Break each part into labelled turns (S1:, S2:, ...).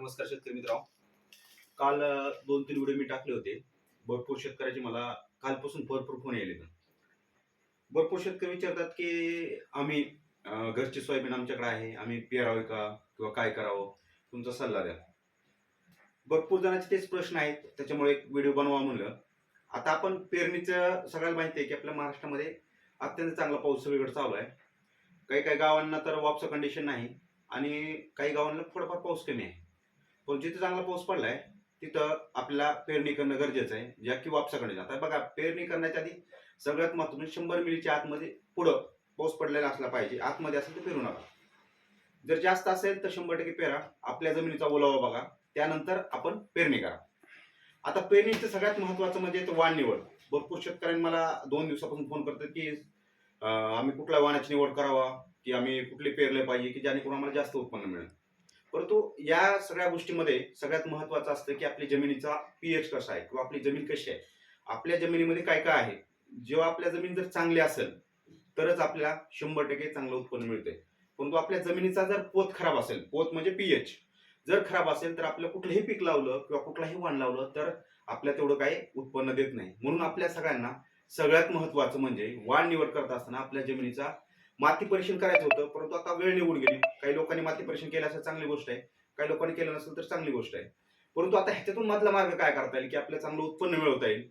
S1: नमस्कार शेतकरी मित्रांनो. काल दोन तीन व्हिडिओ मी टाकले होते. भरपूर शेतकऱ्याचे मला कालपासून भरपूर फोन यायले भरपूर शेतकरी विचारतात की आम्ही घरची सोयाबीन आमच्याकडे आहे आम्ही पेरावे का किंवा काय करावं? तुमचा सल्ला द्या. भरपूर जणांचे तेच प्रश्न आहेत. त्याच्यामुळे एक व्हिडिओ बनवा म्हणलं. आता आपण पेरणीचं सगळ्याला माहिती आहे की आपल्या महाराष्ट्रामध्ये अत्यंत चांगला पाऊस सगळीकडे चालू आहे. काही काही गावांना तर वापसा कंडिशन नाही. आणि काही गावांना थोडाफार पाऊस कमी आहे. पण जिथे चांगला पाऊस पडलाय तिथं आपल्याला पेरणी करणं गरजेचं आहे. ज्या की वापसाकडे जात बघा पेरणी करण्याच्या आधी सगळ्यात महत्त्वाचं शंभर मिलीच्या आतमध्ये पुढं पाऊस पडलेला असला पाहिजे. आतमध्ये असेल तर पेरू नका. जर जास्त असेल तर शंभर टक्के पेरा. आपल्या जमिनीचा ओलावा बघा. त्यानंतर आपण पेरणी करा. आता पेरणीचं सगळ्यात महत्वाचं म्हणजे वाण निवड भरपूर शेतकऱ्यांनी मला दोन दिवसापासून फोन करतात की आम्ही कुठल्या वाणाची निवड करावा? की आम्ही कुठले पेरले पाहिजे? की जेणेकरून आम्हाला जास्त उत्पन्न मिळेल? परंतु या सगळ्या गोष्टीमध्ये सगळ्यात महत्वाचं असतं की आपली जमिनीचा पीएच कसा आहे किंवा आपली जमीन कशी आहे. आपल्या जमिनीमध्ये काय काय आहे? जेव्हा आपल्या जमीन जर चांगली असेल तरच आपल्याला शंभर टक्के चांगलं उत्पन्न मिळते. परंतु आपल्या जमिनीचा जर पोत खराब असेल पोत म्हणजे पीएच जर खराब असेल तर आपलं कुठलंही पीक लावलं किंवा कुठलाही वाण लावलं तर आपल्या तेवढं काही उत्पन्न देत नाही. म्हणून आपल्या सगळ्यांना सगळ्यात महत्वाचं म्हणजे वाण निवड करत असताना आपल्या जमिनीचा माती परीक्षण करायचं होतं परंतु आता वेळ निघून गेली. काही लोकांनी माती परीक्षण केलं असं चांगली गोष्ट आहे. काही लोकांनी केलं नसेल तर चांगली गोष्ट आहे. परंतु आता ह्याच्यातून मधला मार्ग काय करता येईल की आपल्याला चांगलं उत्पन्न मिळवता येईल?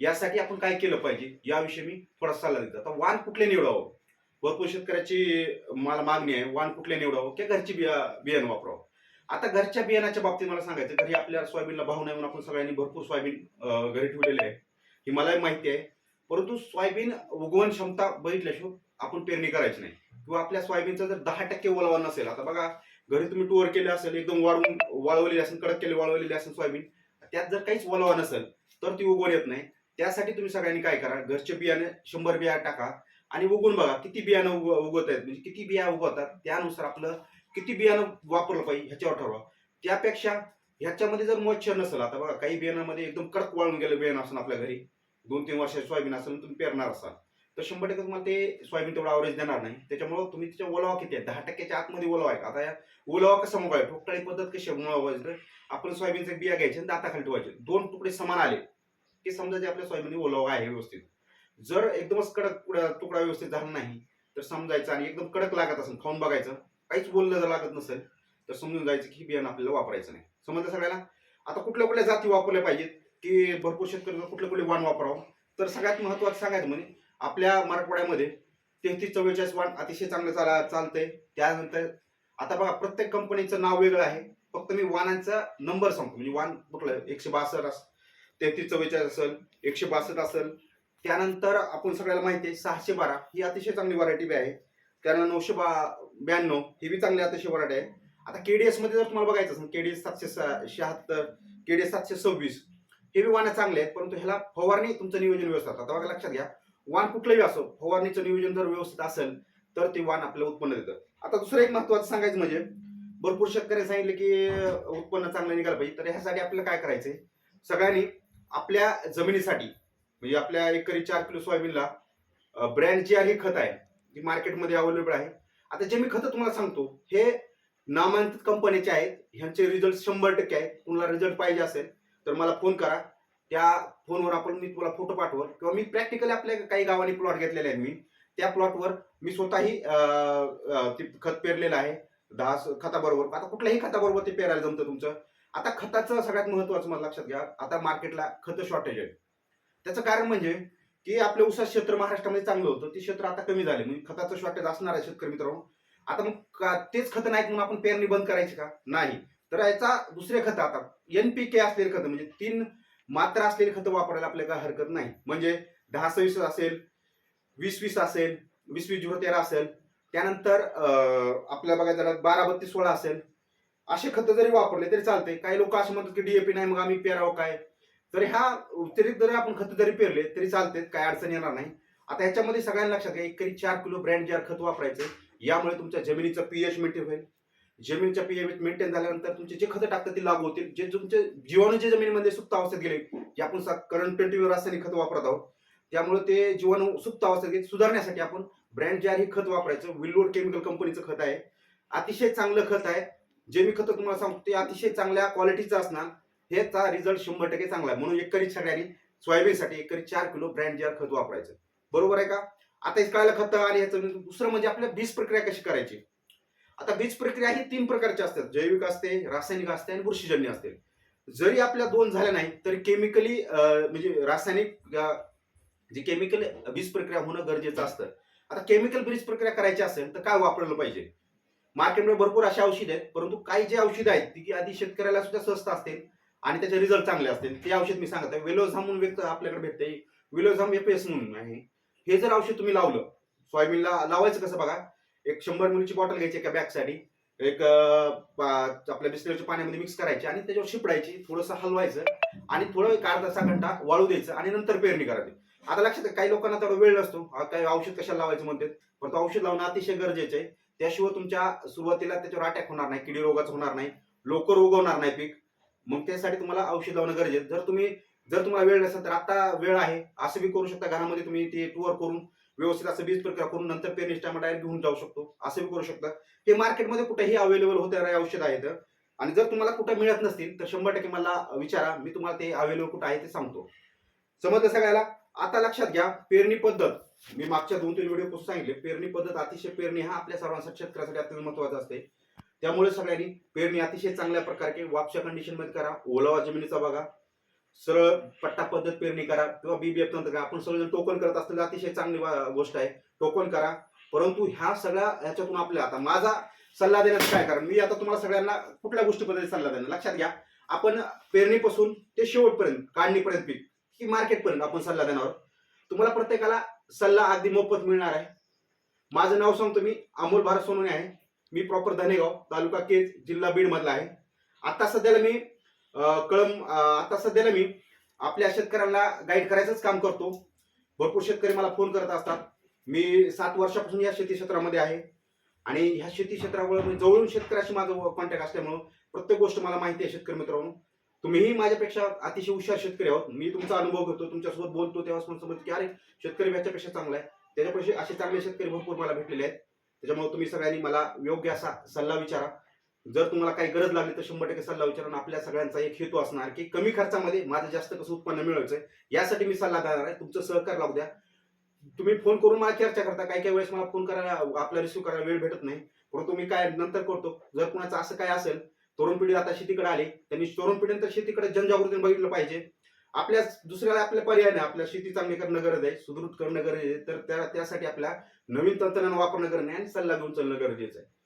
S1: यासाठी आपण काय केलं पाहिजे? याविषयी मी थोडा सल्ला देतो. आता वाण कुठले निवडावं? भरपूर शेतकऱ्याची मला मागणी आहे वाण कुठले निवडावं? किंवा घरची बिया बियाणं वापरावं? आता घरच्या बियाण्याच्या बाबतीत मला सांगायचं घरी आपल्या सोयाबीनला भाव नाही म्हणून आपण सगळ्यांनी भरपूर सोयाबीन घरी ठेवलेले आहे. ही मलाही माहिती आहे. परंतु सोयाबीन उगवण क्षमता बघितल्याशिवाय आपण पेरणी करायची नाही. किंवा आपल्या सोयाबीनचा जर दहा टक्के ओलावा नसेल आता बघा घरी तुम्ही टूर केले असेल एकदम वाळवून वाळवलेली असेल कडक केले वाळवलेली असेल सोयाबीन त्यात जर काहीच ओलावा नसेल तर ती उगवण येत नाही. त्यासाठी तुम्ही सगळ्यांनी काय करा घरचे बियाणे शंभर बिया टाका आणि उगवून बघा किती बियाणं उग उगवत आहेत म्हणजे किती बिया उगवतात त्यानुसार आपलं किती बियाणं वापरलं पाहिजे ह्याच्यावर ठरवा. त्यापेक्षा ह्याच्यामध्ये जर मॉइश्चर नसेल आता बघा काही बियाणामध्ये एकदम कडक वाळून गेलं बियाणं असेल आपल्या घरी दोन तीन वर्षाचे सोयाबीन असेल तुम्ही पेरणार असाल. तर शंभर टक्के तुम्हाला ते सोयाबीन तेवढा अवरेज देणार नाही. त्याच्यामुळे तुम्ही त्याच्या ओलावा किती आहे? दहा टक्क्याच्या आतमध्ये ओलावा आहे का? आता या ओलावा कसा मोकळा आहे? ठोकटाळी पद्धत कशी मोकळायची आपण सोयाबीनचे बिया घ्यायचे आणि दाताखाली ठेवायचे. दोन तुकडे समान आले. की समजा जे आपल्या सोयाबीन ओलावा आहे व्यवस्थित. जर एकदमच कडक तुकडा तुकडा व्यवस्थित झाला नाही तर समजायचं आणि एकदम कडक लागत असेल खाऊन बघायचं काहीच बोललं जर लागत नसेल तर समजून जायचं की बियाणं आपल्याला वापरायचं नाही. समजलं सगळ्याला आता कुठल्या कुठल्या जाती वापरल्या पाहिजेत की भरपूर शेतकरी कुठले कुठले वाण वापरावं? तर सगळ्यात महत्वाचं सांगायचं म्हणजे आपल्या मराठवाड्यामध्ये तेहतीस चव्वेचाळीस वाण अतिशय चांगलं चाला चालतंय. त्यानंतर आता बघा प्रत्येक कंपनीचं नाव वेगळं आहे. फक्त मी वाणांचा नंबर सांगतो. म्हणजे वाण कुठलं? एकशे बासष्ट अस तेहतीस चव्वेचाळीस असेल एकशे बासष्ट असेल. त्यानंतर आपण सगळ्याला माहिती आहे सहाशे बारा. ही अतिशय चांगली व्हरायटी बी आहे. त्यानंतर नऊशे बा ब्याण्णव ही बी चांगली अतिशय व्हरायटी आहे. आता के डी एसमध्ये जर तुम्हाला बघायचं असेल केडीएस सातशे सा- शहात्तर केडीएस सातशे सव्वीस हे बी वाणं चांगले आहेत. परंतु ह्याला फवारणी तुमचं नियोजन व्यवस्था आता बघा लक्षात घ्या. वाण कुठलंही असो फवारणीचं नियोजन जर व्यवस्थित असेल तर ते वाण आपल्याला उत्पन्न देतं. आता दुसरं एक महत्वाचं सांगायचं म्हणजे भरपूर शेतकऱ्यांनी सांगितले की उत्पन्न चांगलं निघालं पाहिजे. तर ह्यासाठी आपल्याला काय करायचंय? सगळ्यांनी आपल्या जमिनीसाठी म्हणजे आपल्या एकरी चार किलो सोयाबीनला ब्रँड जी आहे खत आहे जी मार्केटमध्ये अवेलेबल आहे. आता जे मी खतं तुम्हाला सांगतो हे नामांकित कंपनीचे आहेत. ह्यांचे रिझल्ट शंभर टक्के आहेत. कुणाला रिझल्ट पाहिजे असेल तर मला फोन करा. त्या फोनवर आपण मी तुला फोटो पाठवल. किंवा मी प्रॅक्टिकली आपल्या काही गावांनी प्लॉट घेतलेले आहेत मी. त्या प्लॉटवर मी स्वतःही खत पेरलेलं आहे. दहा खताबरोबर. आता कुठल्याही खताबरोबर ते पेरायला जमतं तुमचं. आता खताचं सगळ्यात महत्वाचं मला लक्षात घ्या. आता मार्केटला खतं शॉर्टेज आहे त्याचं कारण म्हणजे की आपलं उसा क्षेत्र महाराष्ट्रामध्ये चांगलं होतं. ते क्षेत्र आता कमी झाले. म्हणजे खताचं शॉर्टेज असणार आहे शेतकरी मित्रांनो. आता मग तेच खतं नाहीत म्हणून आपण पेरणी बंद करायची का? नाही. तर याचा दुसरे खतं आता. एनपीके असलेले खतं. म्हणजे तीन मात्र असलेली खतं वापरायला आपल्याला काय हरकत नाही. म्हणजे दहा सव्वीस असेल वीस वीस असेल वीस वीस झिरो तेरा असेल त्यानंतर आपल्याला बघायचं झालं बारा बत्तीस सोळा असेल असे खतं जरी वापरले तरी चालते काही लोक असे म्हणतात की डीएपी नाही मग आम्ही पेरावं काय? तर ह्या व्यतिरिक्त जरी आपण खतं जरी पेरले तरी चालते काय अडचण येणार नाही. आता ह्याच्यामध्ये सगळ्यांना लक्षात घ्या एकरी चार किलो ब्रँड जार खत वापरायचं यामुळे तुमच्या जमिनीचं पीएच मेंटेन होईल. जमिनीच्या पीएच मेंटेन झाल्यानंतर तुमचे जे खतं टाकतात ते लागू होतील. जे तुमचे जीवाणू जे जमिनीमध्ये सुप्त अवस्थेत गेले जे आपण करंट ट्वेंटी रासायनिक खत वापरत आहोत. त्यामुळे ते जीवाणू सुप्त अवस्थेत गेले सुधारण्यासाठी आपण ब्रँड जार हे खत वापरायचं. विलवड केमिकल कंपनीचं खत आहे. अतिशय चांगलं खत आहे. जे मी खतं तुम्हाला सांगतो ते अतिशय चांगल्या क्वालिटीचं असणार. हेचा रिझल्ट शंभर टक्के चांगला आहे. म्हणून एकरी सगळ्यांनी सोयाबीनसाठी एकरी चार किलो ब्रँड जार खत वापरायचं. बरोबर आहे का? आता हे कळायला खतं आणि ह्याचं दुसरं म्हणजे आपल्या बीज प्रक्रिया कशी करायची? आता बीज प्रक्रिया ही तीन प्रकारची असतात. जैविक असते रासायनिक असते आणि बुरशीजन्य असते. जरी आपल्या दोन झाल्या नाही तरी केमिकली म्हणजे रासायनिक जी केमिकल बीज प्रक्रिया होणं गरजेचं असतं. आता केमिकल बीज प्रक्रिया करायची असेल तर काय वापरलं पाहिजे? मार्केटमध्ये भरपूर अशी औषधं आहेत परंतु काही जे औषधं आहेत ती की आधी शेतकऱ्याला सुद्धा स्वस्त असतील आणि त्याचे रिझल्ट चांगले असतील. ते औषध मी सांगत आहे वेलोझाम म्हणून व्यक्त आपल्याकडे भेटते विलोझाम एपीएस म्हणून आहे. हे जर औषध तुम्ही लावलं सोयाबीनला लावायचं कसं बघा? एक शंभर मिलीची बॉटल घ्यायची एका बॅगसाठी. एक आपल्या बिस्लरीच्या पाण्यामध्ये मिक्स करायची आणि त्याच्यावर शिपडायची थोडंसं हलवायचं आणि थोडं एक अर्धा तासा घंटा वाळू द्यायचं आणि नंतर पेरणी करायची आता लक्षात काही लोकांना तेवढा वेळ नसतो. काही औषध कशाला लावायचं म्हणतात. परंतु औषध लावणं अतिशय गरजेचं आहे. त्याशिवाय तुमच्या सुरुवातीला त्याच्यावर अटॅक होणार नाही किडी रोगाचं होणार नाही लवकर उगवणार नाही पीक. मग त्यासाठी तुम्हाला औषध लावणं गरजेचं जर तुम्ही जर तुम्हाला वेळ नसेल तर आता वेळ आहे. असं बी करू शकता. घरामध्ये तुम्ही ते टूअर करून व्यवस्थित असं बीज प्रक्रिया करून नंतर पेरणी टायमा डायरेक्ट घेऊन जाऊ शकतो. असं बी करू शकता. हे मार्केटमध्ये कुठेही अवेलेबल होते औषध आहेत आणि जर तुम्हाला कुठं मिळत नसतील तर शंभर टक्के मला विचारा. मी तुम्हाला ते अवेलेबल कुठं आहे ते सांगतो. समजलं सगळ्याला? आता लक्षात घ्या पेरणी पद्धत. मी मागच्या दोन तीन व्हिडिओ पासून सांगितले. पेरणी पद्धत अतिशय पेरणी हा आपल्या सर्वांसाठी शेतकऱ्यासाठी अत्यंत महत्त्वाचा असते. त्यामुळे सगळ्यांनी पेरणी अतिशय चांगल्या प्रकारे वापच्या कंडिशनमध्ये करा. ओलावा जमिनीचा बघा. सरळ पट्टा पद्धत पेरणी करा किंवा बीबीएफ तंत्र करा. आपण सगळेजण टोकन करत असताना अतिशय चांगली गोष्ट आहे. टोकन करा. परंतु ह्या सगळ्या ह्याच्यातून आपल्या आता माझा सल्ला देण्याचं काय कारण? मी आता तुम्हाला सगळ्यांना कुठल्या गोष्टीबद्दल सल्ला देणार? लक्षात घ्या. आपण पेरणीपासून ते शेवटपर्यंत काढणीपर्यंत पीक की मार्केटपर्यंत आपण सल्ला देणार आहोत. तुम्हाला प्रत्येकाला सल्ला अगदी मोफत मिळणार आहे. माझं नाव सांगतो मी अमोल भारत सोनवणे आहे. मी प्रॉपर धनेगाव तालुका केज जिल्हा बीड मधला आहे. आता सध्याला मी कळम आता सध्याला मी आपल्या शेतकऱ्यांना गाईड करायचंच काम करतो. भरपूर शेतकरी मला फोन करत असतात. मी सात वर्षापासून या शेती क्षेत्रामध्ये आहे. आणि ह्या शेती क्षेत्रामुळे मी जवळून शेतकऱ्याशी माझं कॉन्टॅक्ट असल्यामुळं प्रत्येक गोष्ट मला माहिती आहे शेतकरी मित्रांनो. तुम्हीही माझ्यापेक्षा अतिशय हुशार शेतकरी आहोत. मी तुमचा अनुभव घेतो तुमच्यासोबत बोलतो तेव्हा मला की अरे शेतकरी याच्यापेक्षा चांगला आहे. त्याच्यापेक्षा असे चांगले शेतकरी भरपूर मला भेटलेले आहेत. त्याच्यामुळे तुम्ही सगळ्यांनी मला योग्य असा सल्ला विचारा. जर तुम्हाला काही गरज लागली तर शंभर टक्के सल्ला विचारून आपल्या सगळ्यांचा एक हेतू असणार की कमी खर्चामध्ये माझं जास्त कसं उत्पन्न मिळवायचं यासाठी मी सल्ला देणार आहे. तुमचं सहकार लागू द्या. तुम्ही फोन करून मला चर्चा करता काही काही वेळेस मला फोन करायला आपला रिसिव्ह करायला वेळ भेटत नाही. परंतु मी काय नंतर करतो. जर कुणाचं असं काय असेल तरुण पिढी आता शेतीकडे आली त्यांनी तरुण पिढीनंतर शेतीकडे जनजागृतीने बघितलं पाहिजे. आपल्या दुसऱ्याला आपल्या पर्याय नाही. आपल्या शेती चांगली करणं गरज आहे सुदृढ करणं गरजेचं आहे. तर त्यासाठी आपल्या नवीन तंत्रज्ञान वापरणं गरज आहे आणि सल्ला घेऊन चालणं गरजेचं आहे.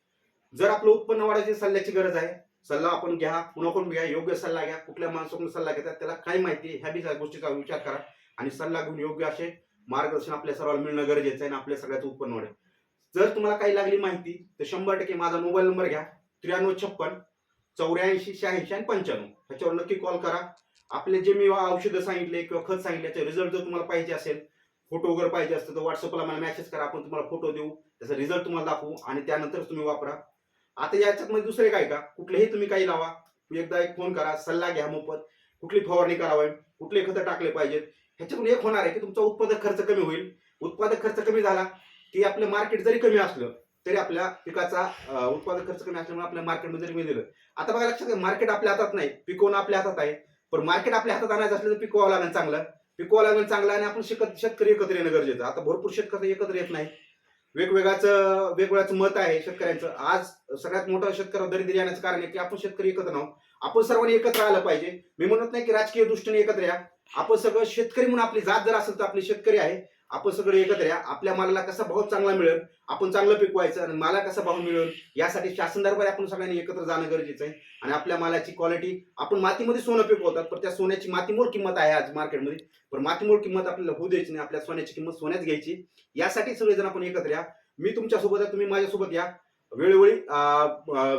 S1: जर आपलं उत्पन्न वाढायची सल्ल्याची गरज आहे सल्ला आपण घ्या कुणाकडून घ्या योग्य सल्ला घ्या कुठल्या माणसाकडून सल्ला घेतात त्याला काय माहिती आहे ह्या बी गोष्टीचा विचार करा आणि सल्ला घेऊन योग्य असे मार्गदर्शन आपल्या सर्वांना मिळणं गरजेचं आहे आणि आपल्या सगळ्याचं उत्पन्न वाढेल. जर तुम्हाला काही लागली माहिती तर शंभर टक्के माझा मोबाईल नंबर घ्या त्र्याण्णव छप्पन चौऱ्याऐंशी शहाऐंशी आणि पंच्याण्णव. ह्याच्यावर नक्की कॉल करा. आपले जे मी औषधं सांगितले किंवा खत सांगितले त्याचे रिझल्ट जर तुम्हाला पाहिजे असेल फोटो वगैरे पाहिजे असतं तर व्हॉट्सअपला मला मेसेज करा आपण तुम्हाला फोटो देऊ त्याचा रिझल्ट तुम्हाला दाखवू आणि त्यानंतर तुम्ही वापरा. आता याच्यात मध्ये दुसरे काय का? कुठलेही तुम्ही काही लावा. एकदा एक फोन करा सल्ला घ्या मोफत. कुठली फवारणी करावी कुठले खतं टाकले पाहिजेत. ह्याच्यातून एक होणार आहे की तुमचा उत्पादक खर्च कमी होईल. उत्पादक खर्च कमी झाला की आपलं मार्केट जरी कमी असलं तरी आपल्या पिकाचा उत्पादक खर्च कमी असल्यामुळे आपल्या मार्केटमध्ये जरी मी दिलं आता बघा लक्षात मार्केट आपल्या हातात नाही पिकवणं आपल्या हातात आहे? पण मार्केट आपल्या हातात आणायचं असलं तर पिकवावं लागेल चांगलं. पिकवावं लागेल चांगलं आणि आपण शेतकरी एकत्र येणं गरजेचं आता भरपूर शेतकरी एकत्र येत नाही. वेगवेगळ्याच वेगवेगळ्याच मत आहे शेतकऱ्यांचं. आज सगळ्यात मोठं शेतकरी दरिद्री येण्याचं कारण आहे की आपण शेतकरी एकत्र नाहो आपण सर्वांनी एकत्र आलं पाहिजे. मी म्हणत नाही की राजकीय दृष्टीने एकत्र या. आपण सगळं शेतकरी म्हणून आपली जात जर असेल तर आपली शेतकरी आहे. आपण सगळे एकत्र या. आपल्या मालाला कसा भाव चांगला मिळेल आपण चांगलं पिकवायचं आणि माला कसा भाव मिळेल यासाठी शासन दरबारी आपण सगळ्यांनी एकत्र जाणं गरजेचं आहे. आणि आपल्या मालाची क्वालिटी आपण मातीमध्ये सोनं पिकवतात पण त्या सोन्याची मातीमोल किंमत आहे आज मार्केटमध्ये पण मातीमोल किंमत आपल्याला होऊ द्यायची नाही आपल्या सोन्याची किंमत सोन्याच घ्यायची. यासाठी सगळेजण आपण एकत्र या. मी तुमच्यासोबत आहे तुम्ही माझ्यासोबत या. वेळोवेळी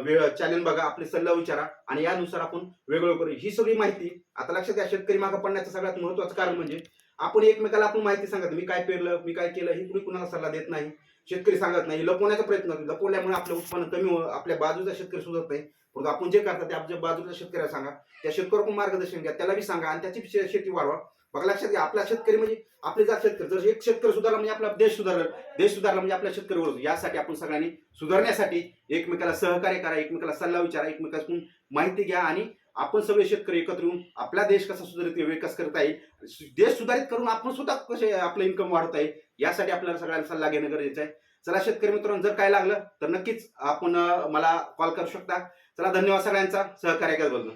S1: वेळ चॅनल बघा आपले सल्ला विचारा. आणि यानुसार आपण वेगळं करू. ही सगळी माहिती आता लक्षात घ्या शेतकरी मागं पडण्याचं सगळ्यात महत्वाचं कारण म्हणजे आपण एकमेकाला आपण माहिती सांगत मी काय पेरलं मी काय केलं हे कुणी कुणाला सल्ला देत नाही शेतकरी सांगत नाही लपवण्याचा प्रयत्न करतो लपवल्यामुळे आपलं उत्पन्न कमी हो आपल्या बाजूचा शेतकरी सुधरत नाही. परंतु आपण जे करता ते आपल्या बाजूच्या शेतकऱ्याला सांगा. त्या शेतकऱ्याकडून मार्गदर्शन घ्या त्याला बी सांगा आणि त्याची शेती वाढवा. बघा लक्षात घ्या आपला शेतकरी म्हणजे आपले जात शेतकरी. जर एक शेतकरी सुधारला म्हणजे आपला देश सुधारला देश सुधारला म्हणजे आपला शेतकरी ओळखतो. यासाठी आपण सगळ्यांनी सुधारण्यासाठी एकमेकाला सहकार्य करा एकमेकाला सल्ला विचारा एकमेकातून माहिती घ्या आणि आपण सगळे शेतकरी एकत्र येऊन आपला देश कसा सुधारित विकास करता येईल देश सुधारित करून आपण सुद्धा कसे आपलं इन्कम वाढवता येईल यासाठी आपल्याला सगळ्यांना सल्ला घेणं गरजेचं आहे. चला शेतकरी मित्रांनो जर काय लागलं तर नक्कीच आपण मला कॉल करू शकता. चला धन्यवाद सगळ्यांचा सहकार्य केल्याबद्दल.